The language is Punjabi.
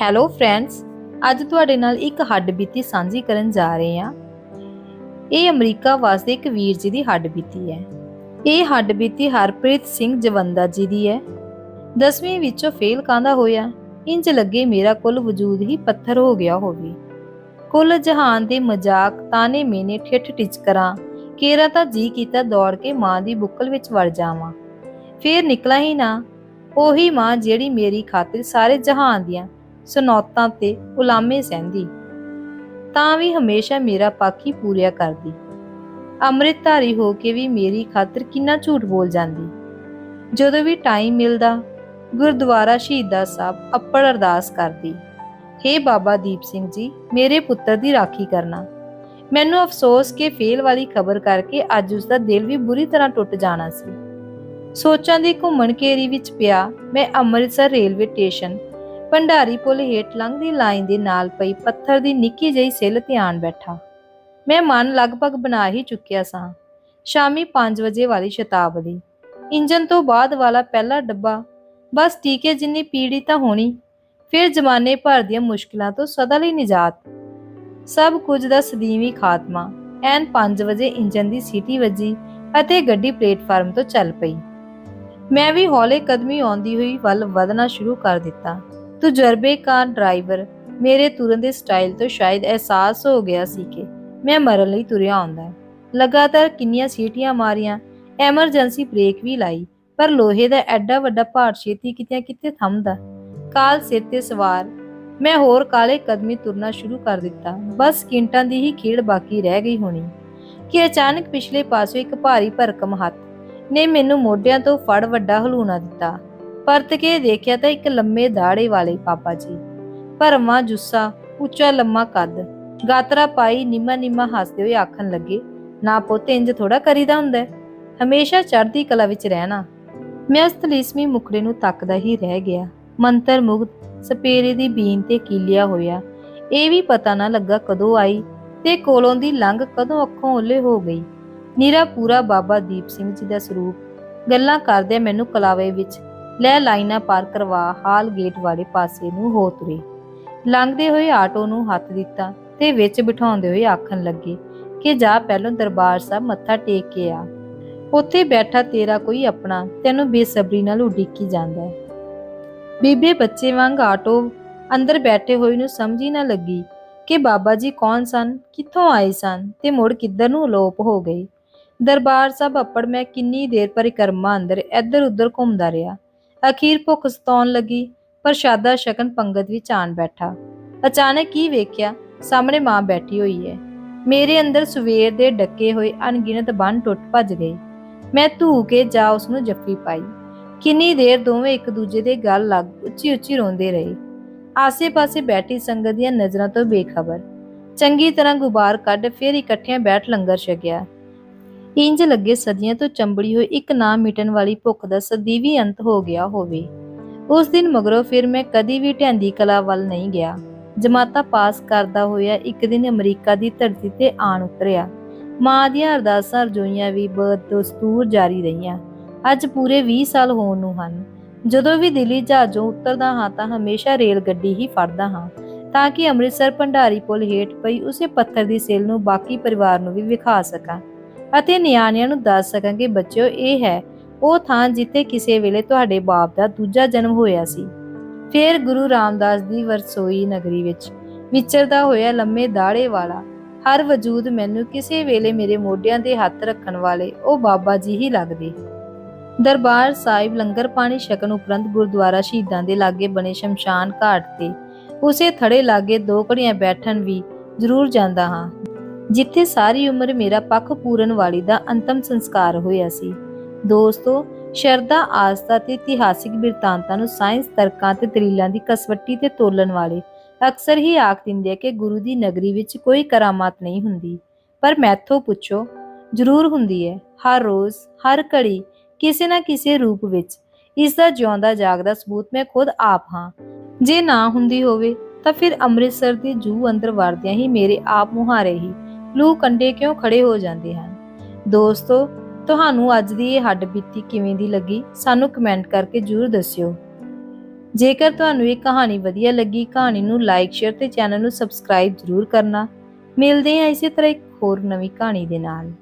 ਹੈਲੋ ਫਰੈਂਡਸ ਅੱਜ ਤੁਹਾਡੇ ਨਾਲ ਇੱਕ ਹੱਡਬੀਤੀ ਸਾਂਝੀ ਕਰਨ ਜਾ ਰਹੇ ਹਾਂ। ਇਹ ਅਮਰੀਕਾ ਵਾਸਤੇ ਇੱਕ ਵੀਰ ਜੀ ਦੀ ਹੱਡਬੀਤੀ ਹੈ। ਇਹ ਹੱਡਬੀਤੀ ਹਰਪ੍ਰੀਤ ਸਿੰਘ ਜਵੰਦਾ ਜੀ ਦੀ ਹੈ। 10ਵੀਂ ਵਿੱਚੋਂ ਫੇਲ ਕਾਂਦਾ ਹੋਇਆ? ਇੰਜ ਲੱਗੇ ਮੇਰਾ ਕੁੱਲ ਵਜੂਦ ਹੀ ਪੱਥਰ ਹੋ ਗਿਆ ਹੋਵੇ। ਕੁੱਲ ਜਹਾਨ ਦੇ ਮਜ਼ਾਕ, ਤਾਨੇ ਮੇਨੇ, ਠਿੱਠ ਟਿਚਕਰਾਂ ਕੇਰਾ ਤਾਂ ਜੀ ਕੀਤਾ ਦੌੜ ਕੇ ਮਾਂ ਦੀ ਬੁੱਕਲ ਵਿੱਚ ਵੜ ਜਾਵਾਂ। ਫੇਰ ਨਿਕਲਾ ਹੀ ਨਾ। ਉਹੀ ਮਾਂ ਜਿਹੜੀ ਮੇਰੀ ਖਾਤਰ ਸਾਰੇ ਜਹਾਨ ਦੀਆਂ ਸੁਨੌਤਾਂ ਤੇ ਉਲਾਮੇ ਸਹਿੰਦੀ। ਤਾਂ ਵੀ ਹਮੇਸ਼ਾ ਮੇਰਾ ਪੱਖ ਹੀ ਪੂਰਿਆ ਕਰਦੀ। ਅੰਮ੍ਰਿਤਧਾਰੀ ਹੋ ਕੇ ਵੀ ਮੇਰੀ ਖਾਤਰ ਕਿੰਨਾ ਝੂਠ ਬੋਲ ਜਾਂਦੀ। ਜਦੋਂ ਵੀ ਟਾਈਮ ਮਿਲਦਾ, ਗੁਰਦੁਆਰਾ ਸ਼ਹੀਦਾਂ ਸਾਹਿਬ ਅੱਪੜ ਅਰਦਾਸ ਕਰਦੀ। ਹੇ ਬਾਬਾ ਦੀਪ ਸਿੰਘ ਜੀ, ਮੇਰੇ ਪੁੱਤਰ ਦੀ ਰਾਖੀ ਕਰਨਾ। ਮੈਨੂੰ ਅਫਸੋਸ ਕਿ ਫੇਲ ਵਾਲੀ ਖਬਰ ਕਰਕੇ ਅੱਜ ਉਸ ਦਾ ਦਿਲ ਵੀ ਬੁਰੀ ਤਰ੍ਹਾਂ ਟੁੱਟ ਜਾਣਾ ਸੀ। ਸੋਚਾਂ ਦੀ ਘੁੰਮਣ ਘੇਰੀ ਵਿੱਚ ਪਿਆ, ਮੈਂ ਅੰਮ੍ਰਿਤਸਰ ਰੇਲਵੇ ਸਟੇਸ਼ਨ ਭੰਡਾਰੀ ਪੁਲ ਹੇਠ ਲੰਘਦੀ ਲਾਈਨ ਦੇ ਨਾਲ ਪਈ ਪੱਥਰ ਦੀ ਨਿੱਕੀ ਜਿਹੀ ਸਿੱਲ ਧਿਆਨ ਬੈਠਾ। ਮੈਂ ਮਨ ਲਗਭਗ ਬਣਾ ਹੀ ਚੁੱਕਿਆ ਸਾਂ। ਸ਼ਾਮੀ 5 ਵਜੇ ਵਾਲੀ ਸ਼ਤਾਬਦੀ। ਇੰਜਨ ਤੋਂ ਬਾਅਦ ਵਾਲਾ ਪਹਿਲਾ ਡੱਬਾ। ਬਸ ਟੀਕੇ ਜਿੰਨੀ ਪੀੜੀ ਤਾਂ ਹੋਣੀ। ਫਿਰ ਜ਼ਮਾਨੇ ਭਰ ਦੀਆਂ ਮੁਸ਼ਕਲਾਂ ਤੋਂ ਸਦਾ ਲਈ ਨਿਜਾਤ। ਸਭ ਕੁਝ ਦਾ ਸਦੀਵੀ ਖਾਤਮਾ। ਐਨ 5 ਵਜੇ ਇੰਜਨ ਦੀ ਸੀਟੀ ਵੱਜੀ ਅਤੇ ਗੱਡੀ ਪਲੇਟਫਾਰਮ ਤੋਂ ਚੱਲ ਪਈ। ਮੈਂ ਵੀ ਹੌਲੇ ਕਦਮੀ ਆਉਂਦੀ ਹੋਈ ਵੱਲ ਵਧਣਾ ਸ਼ੁਰੂ ਕਰ ਦਿੱਤਾ। ਤਜਰਬੇਕਾਰ ਡਰਾਈਵਰ ਮੇਰੇ ਤੁਰਨ ਦੇ ਸਟਾਈਲ ਤੋਂ ਸ਼ਾਇਦ ਅਹਿਸਾਸ ਹੋ ਗਿਆ ਸੀ ਕਿ ਮੈਂ ਮਰਨ ਲਈ ਤੁਰਿਆ ਆਉਂਦਾ ਲਗਾਤਾਰ ਕਿੰਨੀਆਂ ਸੀਟੀਆਂ ਮਾਰੀਆਂ, ਐਮਰਜੈਂਸੀ ਬ੍ਰੇਕ ਵੀ ਲਾਈ, ਪਰ ਲੋਹੇ ਦਾ ਐਡਾ ਵੱਡਾ ਭਾਰ ਛੇਤੀ ਕਿਤੇ ਕਿਤੇ ਥੰਮਦਾ। ਕਾਲ ਸਿਰ ਤੇ ਸਵਾਰ, ਮੈਂ ਹੋਰ ਕਾਲੇ ਕਦਮੀ ਤੁਰਨਾ ਸ਼ੁਰੂ ਕਰ ਦਿੱਤਾ। ਬਸ ਕਿੰਟਾਂ ਦੀ ਹੀ ਖੇਡ ਬਾਕੀ ਰਹਿ ਗਈ ਹੋਣੀ। ਕਿ ਅਚਾਨਕ ਪਿਛਲੇ ਪਾਸੋਂ ਇੱਕ ਭਾਰੀ ਭਰਕਮ ਹੱਥ ਨੇ ਮੈਨੂੰ ਮੋਢਿਆਂ ਤੋਂ ਫੜ ਵੱਡਾ ਹਲੂਣਾ ਦਿੱਤਾ। ਪਰਤ ਕੇ ਦੇਖਿਆ ਤਾਂ ਇੱਕ ਲੰਮੇ ਦਾੜੇ ਵਾਲੇ ਪਾਪਾ ਜੀ। ਭਰਮਾ ਜੁੱਸਾ, ਉੱਚਾ ਲੰਮਾ ਕੱਦ, ਗਾਤਰਾ ਪਾਈ ਨਿਮਾ ਨਿਮਾ ਹੱਸਦੇ ਹੋਏ ਆਖਣ ਲੱਗੇ, ਨਾ ਪੁੱਤ, ਇੰਜ ਥੋੜਾ ਕਰੀਦਾ ਹੁੰਦਾ ਹੈ। ਹਮੇਸ਼ਾ ਚੜ੍ਹਦੀ ਕਲਾ ਵਿੱਚ ਰਹਿਣਾ। ਮੈਂ ਉਸ ਤਲੀਸਮੀ ਮੁਖੜੇ ਨੂੰ ਤੱਕਦਾ ਹੀ ਰਹਿ ਗਿਆ। ਮੰਤਰ ਮੁਗਤ ਸਪੇਰੇ ਦੀ ਬੀਨ ਤੇ ਕੀਲਿਆ ਹੋਇਆ। ਇਹ ਵੀ ਪਤਾ ਨਾ ਲੱਗਾ ਕਦੋਂ ਆਈ ਤੇ ਕੋਲੋਂ ਦੀ ਲੰਘ ਕਦੋਂ ਅੱਖੋਂ ਓਲੇ ਹੋ ਗਈ। ਨੀਰਾ ਪੂਰਾ ਬਾਬਾ ਦੀਪ ਸਿੰਘ ਜੀ ਦਾ ਸਰੂਪ। ਗੱਲਾਂ ਕਰਦੇ ਮੈਨੂੰ ਕਲਾਵੇ ਵਿੱਚ ਲੈ ਲਾਈਨਾਂ ਪਾਰ ਕਰਵਾ, ਹਾਲ ਗੇਟ ਵਾਲੇ ਪਾਸੇ ਨੂੰ ਹੋ ਤੁਰੇ। ਲੰਘਦੇ ਹੋਏ ਆਟੋ ਨੂੰ ਹੱਥ ਦਿੱਤਾ ਤੇ ਵਿੱਚ ਬਿਠਾਉਂਦੇ ਹੋਏ ਆਖਣ ਲੱਗੇ ਕਿ ਜਾ ਪਹਿਲੋਂ ਦਰਬਾਰ ਸਾਹਿਬ ਮੱਥਾ ਟੇਕ ਕੇ ਆ। ਉੱਥੇ ਬੈਠਾ ਤੇਰਾ ਕੋਈ ਆਪਣਾ, ਤੈਨੂੰ ਬੇਸਬਰੀ ਨਾਲ ਉਡੀਕੀ ਜਾਂਦਾ ਹੈ। ਬੀਬੇ ਬੱਚੇ ਵਾਂਗ ਆਟੋ ਅੰਦਰ ਬੈਠੇ ਹੋਏ ਨੂੰ ਸਮਝ ਹੀ ਨਾ ਲੱਗੀ ਕਿ ਬਾਬਾ ਜੀ ਕੌਣ ਸਨ, ਕਿੱਥੋਂ ਆਏ ਸਨ ਤੇ ਮੁੜ ਕਿੱਧਰ ਨੂੰ ਅਲੋਪ ਹੋ ਗਏ। ਦਰਬਾਰ ਸਾਹਿਬ ਅੱਪੜ ਮੈਂ ਕਿੰਨੀ ਦੇਰ ਪਰਿਕਰਮਾ ਅੰਦਰ ਇੱਧਰ ਉੱਧਰ ਘੁੰਮਦਾ ਰਿਹਾ। ਅਖੀਰ ਭੁੱਖ ਸਤਾਉਣ ਲੱਗੀ ਪ੍ਰਸ਼ਾਦਾ ਸ਼ਕਨ ਪੰਗਤ ਵਿੱਚ ਆਣ ਬੈਠਾ। ਅਚਾਨਕ ਕੀ ਵੇਖਿਆ? ਸਾਹਮਣੇ ਮਾਂ ਬੈਠੀ ਹੋਈ ਹੈ। ਮੇਰੇ ਅੰਦਰ ਸਵੇਰ ਦੇ ਡੱਕੇ ਹੋਏ ਅਣਗਿਣਤ ਬੰਨ ਟੁੱਟ ਭੱਜ ਗਏ। ਮੈਂ ਧੂ ਕੇ ਜਾ ਉਸ ਨੂੰ ਜੱਫੀ ਪਾਈ। ਕਿੰਨੀ ਦੇਰ ਦੋਵੇਂ ਇੱਕ ਦੂਜੇ ਦੇ ਗੱਲ ਲੱਗ ਉੱਚੀ ਉੱਚੀ ਰੋਂਦੇ ਰਹੇ। ਆਸੇ-ਪਾਸੇ ਬੈਠੀ ਸੰਗਤ ਦੀਆਂ ਨਜ਼ਰਾਂ ਤੋਂ ਬੇਖਬਰ। ਚੰਗੀ ਤਰ੍ਹਾਂ ਗੁਬਾਰ ਕੱਢ ਫਿਰ ਇਕੱਠਿਆਂ ਬੈਠ ਲੰਗਰ ਛਕਿਆ। ਇੰਜ ਲੱਗੇ ਸਦੀਆਂ ਤੋਂ ਚੰਬੜੀ ਹੋਈ ਇੱਕ ਨਾ ਮਿਟਣ ਵਾਲੀ ਭੁੱਖ ਦਾ ਸਦੀਵੀ ਅੰਤ ਹੋ ਗਿਆ ਹੋਵੇ। ਉਸ ਦਿਨ ਮਗਰੋਂ ਫਿਰ ਮੈਂ ਕਦੀ ਵੀ ਢੈਂਦੀ ਕਲਾ ਵੱਲ ਨਹੀਂ ਗਿਆ। ਜਮਾਤਾ ਪਾਸ ਕਰਦਾ ਹੋਇਆ ਇੱਕ ਦਿਨ ਅਮਰੀਕਾ ਦੀ ਧਰਤੀ ਤੇ ਆਣ ਉਤਰਿਆ। ਮਾਂ ਦੀਆਂ ਅਰਦਾਸਾਂ ਰਜੋਈਆਂ ਵੀ ਬਦਸਤੂਰ ਜਾਰੀ ਰਹੀਆਂ। ਅੱਜ ਪੂਰੇ 20 ਸਾਲ ਹੋਣ ਨੂੰ ਹਨ। ਜਦੋਂ ਵੀ ਦਿੱਲੀ ਜਹਾਜ਼ੋਂ ਉਤਰਦਾ ਹਾਂ ਤਾਂ ਹਮੇਸ਼ਾ ਰੇਲ ਗੱਡੀ ਹੀ ਫੜਦਾ ਹਾਂ, ਤਾਂ ਕਿ ਅੰਮ੍ਰਿਤਸਰ ਭੰਡਾਰੀ ਪੁਲ ਹੇਠ ਪਈ ਉਸੇ ਪੱਥਰ ਦੀ ਸੇਲ ਨੂੰ ਬਾਕੀ ਪਰਿਵਾਰ ਨੂੰ ਵੀ ਵਿਖਾ ਸਕਾਂ। ਅਤੇ ਨਿਆਣਿਆਂ ਨੂੰ ਦੱਸ ਸਕਾਂ ਕਿ ਬੱਚਿਓ, ਇਹ ਹੈ, ਉਹ ਥਾਂ ਜਿੱਥੇ ਕਿਸੇ ਵੇਲੇ ਤੁਹਾਡੇ ਬਾਪ ਦਾ ਦੂਜਾ ਜਨਮ ਹੋਇਆ ਸੀ। ਫਿਰ ਗੁਰੂ ਰਾਮਦਾਸ ਦੀ ਵਰਸੋਈ ਨਗਰੀ ਵਿੱਚ ਵਿਚਰਦਾ ਹੋਇਆ ਲੰਮੇ ਦਾੜੇ ਵਾਲਾ, ਹਰ ਵਜੂਦ ਮੈਨੂੰ ਕਿਸੇ ਵੇਲੇ ਮੇਰੇ ਮੋਢਿਆਂ ਦੇ ਹੱਥ ਰੱਖਣ ਵਾਲੇ ਉਹ ਬਾਬਾ ਜੀ ਹੀ ਲੱਗਦੇ। ਦਰਬਾਰ ਸਾਹਿਬ ਲੰਗਰ ਪਾਣੀ ਛਕਣ ਉਪਰੰਤ ਗੁਰਦੁਆਰਾ ਸ਼ਹੀਦਾਂ ਦੇ ਲਾਗੇ ਬਣੇ ਸ਼ਮਸ਼ਾਨ ਘਾਟ ਤੇ, ਉਸੇ ਥੜੇ ਲਾਗੇ ਦੋ ਘੜੀਆਂ ਬੈਠਣ ਵੀ ਜ਼ਰੂਰ ਜਾਂਦਾ ਹਾਂ। ਜਿੱਥੇ ਸਾਰੀ ਉਮਰ ਮੇਰਾ ਪੱਖ ਪੂਰਨ ਵਾਲੀ ਦਾ ਅੰਤਮ ਸੰਸਕਾਰ ਹੋਇਆ ਸੀ। ਦੋਸਤੋ, ਸ਼ਰਧਾ, ਆਸਥਾ ਤੇ ਇਤਿਹਾਸਿਕ ਬਿਰਤਾਂਤਾਂ ਨੂੰ ਸਾਇੰਸ ਤਰਕਾਂ ਤੇ ਦਲੀਲਾਂ ਦੀ ਕਸਵੱਟੀ ਤੇ ਤੋਲਣ ਵਾਲੇ ਅਕਸਰ ਹੀ ਆਖ ਦਿੰਦੇ ਆ ਕਿ ਗੁਰੂ ਦੀ ਨਗਰੀ ਵਿੱਚ ਕੋਈ ਕਰਾਮਾਤ ਨਹੀਂ ਹੁੰਦੀ। ਪਰ ਮੈਥੋਂ ਪੁੱਛੋ, ਜ਼ਰੂਰ ਹੁੰਦੀ ਹੈ ਹਰ ਰੋਜ਼, ਹਰ ਘੜੀ, ਕਿਸੇ ਨਾ ਕਿਸੇ ਰੂਪ ਵਿੱਚ ਇਸ ਦਾ ਜਿਉਂਦਾ ਜਾਗਦਾ ਸਬੂਤ ਮੈਂ ਖੁਦ ਆਪ ਹਾਂ। ਜੇ ਨਾ ਹੁੰਦੀ ਹੋਵੇ, ਤਾਂ ਫਿਰ ਅੰਮ੍ਰਿਤਸਰ ਦੀ ਜੂ ਅੰਦਰ ਵਰਦਿਆਂ ਹੀ ਮੇਰੇ ਆਪ ਮੁਹਾਰੇ ਹੀ ਲੂ ਕੰਡੇ ਕਿਉਂ ਖੜੇ ਹੋ ਜਾਂਦੇ ਹਨ? ਦੋਸਤੋ, ਤੁਹਾਨੂੰ ਅੱਜ ਦੀ ਇਹ ਹੱਡ ਬੀਤੀ ਕਿਵੇਂ ਦੀ ਲੱਗੀ, ਸਾਨੂੰ ਕਮੈਂਟ ਕਰਕੇ ਜਰੂਰ ਦੱਸਿਓ। ਜੇਕਰ ਤੁਹਾਨੂੰ ਇਹ ਕਹਾਣੀ ਵਧੀਆ ਲੱਗੀ, ਕਹਾਣੀ ਨੂੰ ਲਾਈਕ ਸ਼ੇਅਰ ਤੇ ਚੈਨਲ ਨੂੰ ਸਬਸਕ੍ਰਾਈਬ ਜ਼ਰੂਰ ਕਰਨਾ। ਮਿਲਦੇ ਹਾਂ ਇਸੇ ਤਰ੍ਹਾਂ ਇੱਕ ਹੋਰ ਨਵੀਂ ਕਹਾਣੀ ਦੇ ਨਾਲ।